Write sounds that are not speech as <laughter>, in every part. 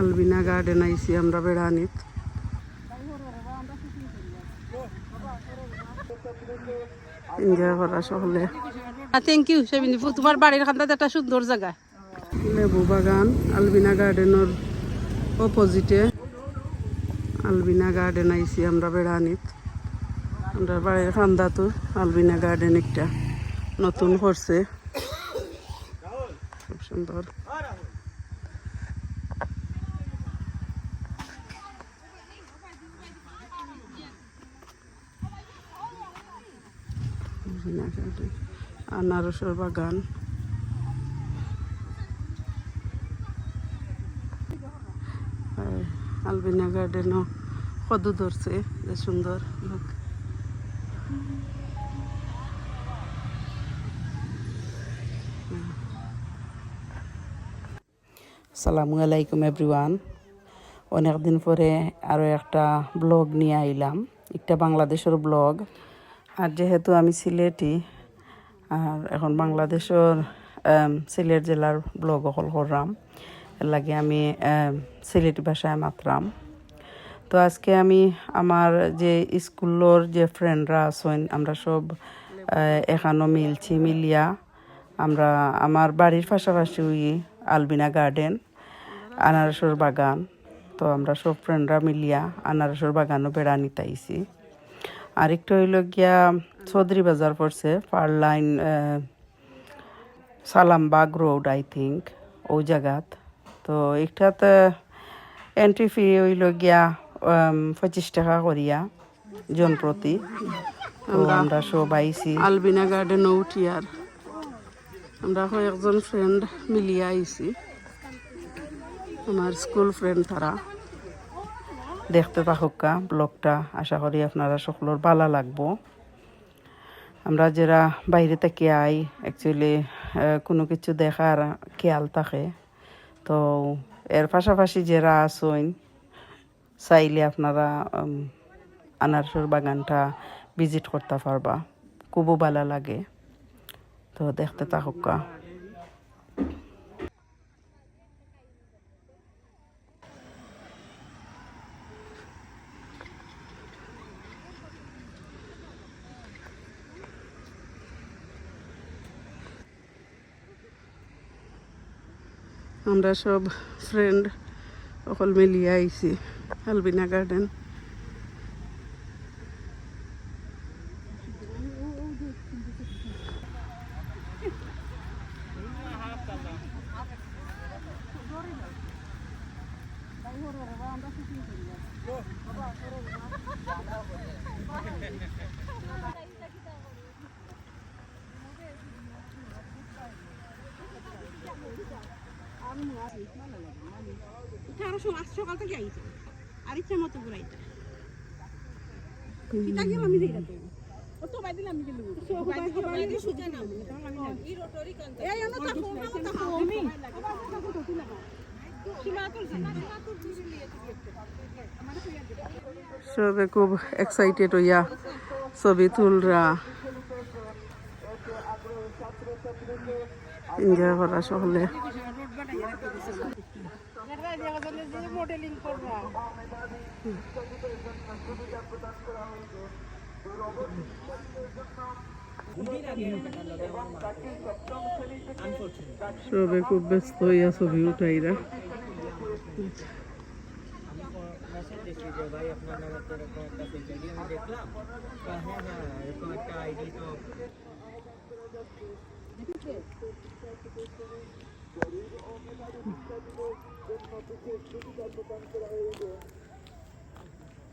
Albina garden আইছি আমরা বেড়ানিত। Enjoy করা সকলে। থ্যাংক ইউ সেমিনিফু তোমার বাড়ির খান্দাতে একটা সুন্দর জায়গা। লেবু বাগান আলবিনা গার্ডেনের অপোজিটে আলবিনা গার্ডেন আইছি আমরা বেড়ানিত। আমরা বাড়ির খান্দা তো আলবিনা গার্ডেন একটা নতুন করছে। খুব সুন্দর। আনারসের বাগান। আলবিনা গার্ডেনও কদু ধরছে সুন্দর আসসালামু আলাইকুম, এভরিওয়ান। অনেক দিন পরে আরও একটা ব্লগ নিয়ে আইলাম। একটা বাংলাদেশের ব্লগ। আর যেহেতু আমি সিলেটি, আর এখন বাংলাদেশের সিলেট জেলার ব্লগ অকল করলাম, এর লাগে আমি সিলেটি ভাষায় মাতরাম তো আজকে আমি আমার যে স্কুলের যে ফ্রেন্ডরা আছেন, আমরা সব এখানো মিলছি, মিলিয়া। আমরা, আমার বাড়ির পাশাপাশি ওই আলবিনা গার্ডেন আনারসের বাগান। তো আমরা সব ফ্রেন্ডরা মিলিয়া আনারসের বাগানও বেড়া নিতাইছি আরেকটা হইল গিয়া চৌধুরী বাজার পড়ছে পার line Salambag road I think ওই জায়গাত। তো একটাতে এন্ট্রি ফি হইল গিয়া পঁচিশ টাকা করিয়া জন প্রতি। তো আমরা সব আইছি। আলবিনা গার্ডেন উঠিয়ার আমরা কয়েকজন ফ্রেন্ড মিলিয়ে আইছি। আমার স্কুল ফ্রেন্ড তারা। দেখতে থাকুকা ব্লগটা, আশা করি আপনারা সকলের ভালো লাগবো। আমরা যারা বাইরে থেকে আই অ্যাকচুয়ালি কোনো কিছু দেখার খেয়াল থাকে। তো এর পাশাপাশি যারা আসইন চাইলে আপনারা আনারসের বাগানটা ভিজিট করতে পারবা। খুবও ভালো লাগে। তো দেখতে থাকুকা আমরা সব ফ্রেন্ড অকল মিলিয়ে আইছি আলবিনা গার্ডেন <laughs> সকাল থেকে আইছে। আর ইচ্ছা মতো ঘুরাইতে। আমি সবে খুব এক্সাইটেড হইয়া ছবি তুলরা। এনজয় করা সকলে সবে খুব ব্যস্ত হইয়া ছবি উঠাইরা। মেসেজ দিছি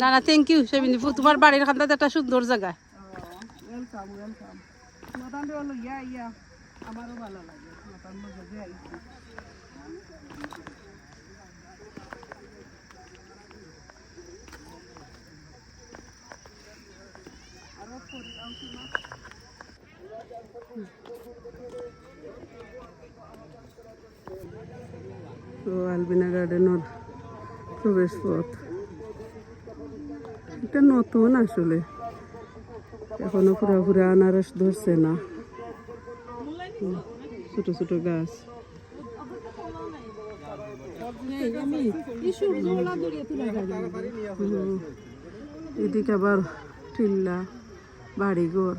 না না থ্যাংক ইউ সেমিনি তোমার বাড়ির খান্দাতে একটা সুন্দর জায়গা। আলবিনা গার্ডেনের প্রবেশ পথ। এটা নতুন আসলে। এখনও পুরা পুরা আনারস ধরছে না। ছোট ছোট গাছ। এদিকে আবার টিল্লা, বাড়িঘর।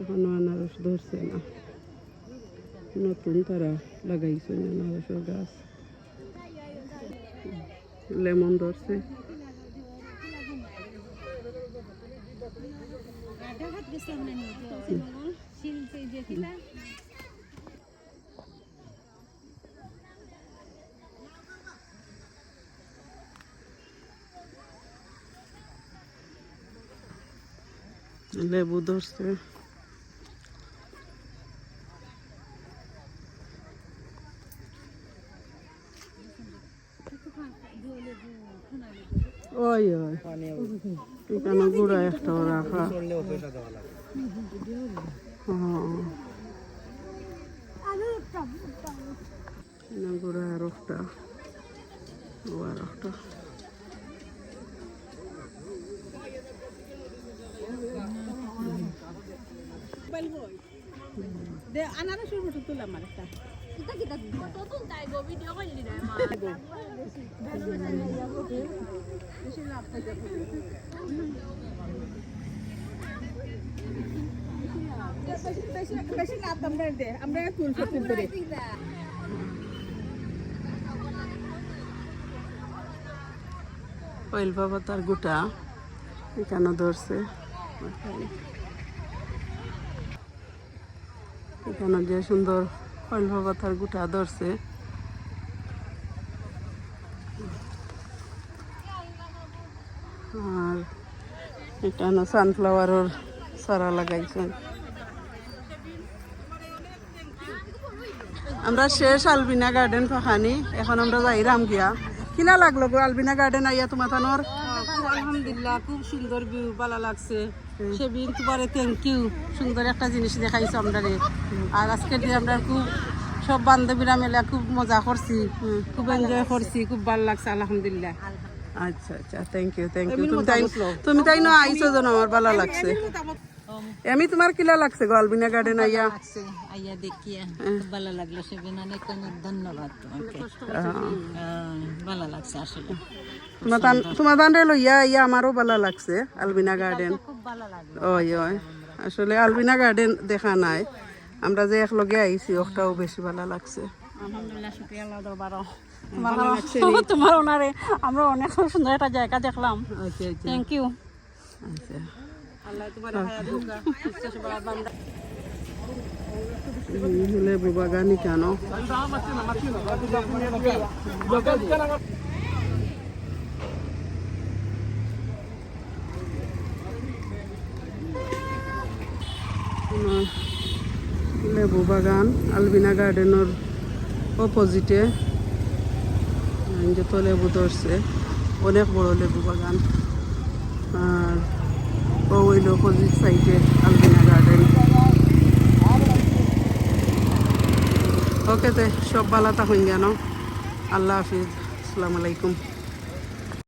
এখনও ধরছে না নতুন তারা লাগাইছে আনারসের গাছ লেমন ধরছে লেবু ধরছে ওই ওই এখানে গুড়া একটা রাখা হ্যাঁ। গুড়া আর একটা। আর একটা। দে আনারসের ফটো তুল আমার একটা। বেশি লাভ আমরা দে আমরা তুল ফটো করে। বাবা তার গোটা। এখানে ধরছে। এখানে যে সুন্দর অয়েল বাবা তার গোটা ধরছে। আর এখানে সানফ্লাওয়ারের চারা লাগাইছেন। আমরা শেষ আলবিনা গার্ডেন ফাখানি এখন আমরা যাই রামগিয়া। কিলা লাগল গো আলবিনা গার্ডেন আইয়া তোমার আলহামদুলিল্লাহ খুব সুন্দর ভিউ ভালো লাগছে। খুব তোমারে থ্যাংক ইউ সুন্দর একটা জিনিস দেখাইছো আমরা আর আজকের দিন আমরা খুব সব বান্ধবীরা মেলা খুব মজা করছি। খুব এনজয় করছি খুব ভালো লাগছে আলহামদুলিল্লাহ। আচ্ছা আচ্ছা থ্যাংক ইউ থ্যাংক ইউ তুমি তাই তুমি তাই না আইছো যেন আমার ভালো লাগছে। আমি তোমার কিলা লাগছে গো আলবিনা গার্ডেন আইয়া? আইয়া দেখিয়া ভালো লাগল সেদিন। অনেক অনেক ধন্যবাদ তোমাকে। ভালো লাগছে আসলে। তোমার তান রে লইয়া আইয়া আমারও ভালো লাগছে আলবিনা গার্ডেন খুব ভালো লাগল। ওই ওই। আসলে আলবিনা গার্ডেন দেখা নাই। আমরা যে একলগে আইছি ওটাও বেশি ভালো লাগছে। আলহামদুলিল্লাহ শুক্রিয়া আল্লাহ দরবারও তোমার <laughs> তোমার ওনারে আমরা অনেক সুন্দর একটা জায়গা দেখলাম। আচ্ছা আচ্ছা। থ্যাংক ইউ আচ্ছা। লেবু বাগানি কেন লেবু বাগান, আলবিনা গার্ডেনের অপোজিটে যত লেবু ধরছে। অনেক বড় লেবু বাগান। আর ও হইল অপোজিট সাইডে আলবিনা গার্ডেন ওকে তে, সব ভালো হইন জানো আল্লাহ হাফিজ। আসসালামু আলাইকুম।